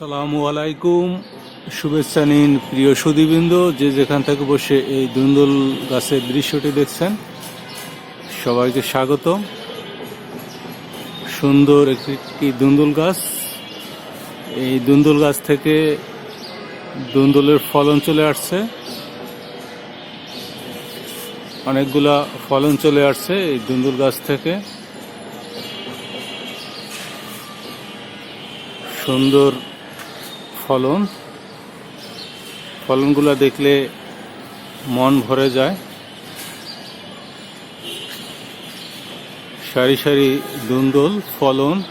আসসালামু আলাইকুম। শুভেচ্ছা নিন প্রিয় সুদীবৃন্দ, যে যেখান থেকে বসে এই দুন্দুল গাছের দৃশ্যটি দেখছেন, সবাইকে স্বাগত সুন্দর একটি দুন্দুল গাছ। এই দুন্দুল গাছ থেকে দুন্দুলের ফলন চলে আসছে। অনেকগুলা ফলন চলে আসছে এই দুন্দুল গাছ থেকে। সুন্দর ফলন। ফলনগুলো দেখলে মন ভরে যায়। সারি সারি দুন্দল, ফলন।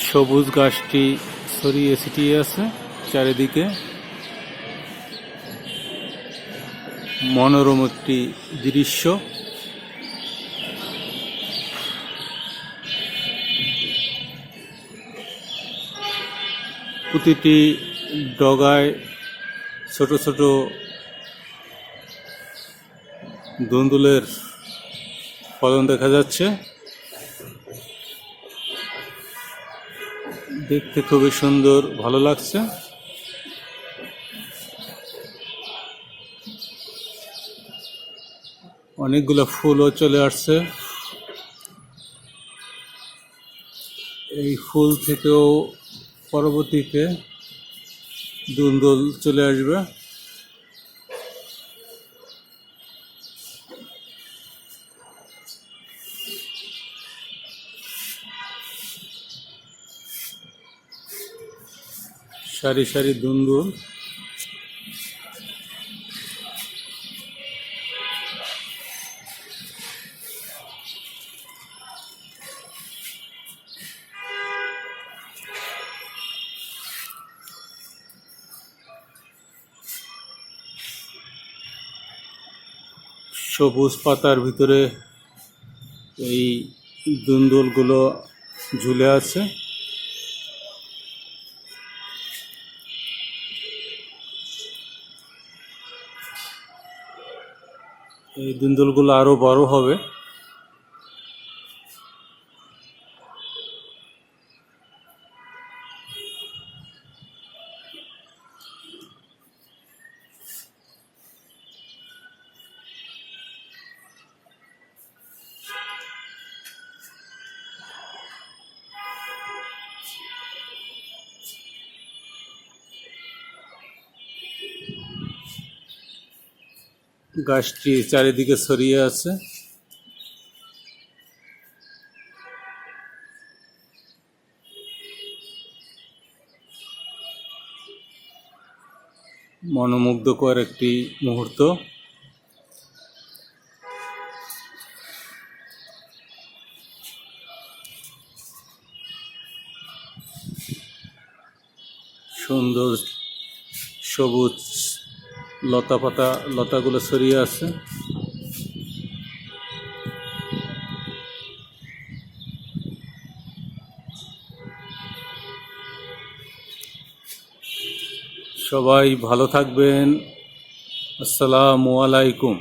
সবুজ গাছটি ছড়িয়ে ছিটিয়ে আছে চারিদিকে। মনোরম একটি দৃশ্য। প্রতিটি ডগায় ছোট ছোট দুন্দুলের ফলন দেখা যাচ্ছে। দেখতে খুবই সুন্দর, ভালো লাগছে। অনেকগুলো ফুলও চলে আসছে। এই ফুল থেকেও পরবর্তীতে দুন্দল চলে আসবে। সারি সারি দুন্দুল। সবুজ পাতার ভিতরে এই দুন্দুলগুলো ঝুলে আছে। এই দুন্দুলগুলো আরও বড় হবে। গাছটি চারিদিকে ছড়িয়ে আছে। মনোমুগ্ধকর একটি মুহূর্ত। সুন্দর সবুজ লতা পাতা লতাগুলো ছড়িয়ে আছে। সবাই ভালো থাকবেন। আসসালামু আলাইকুম।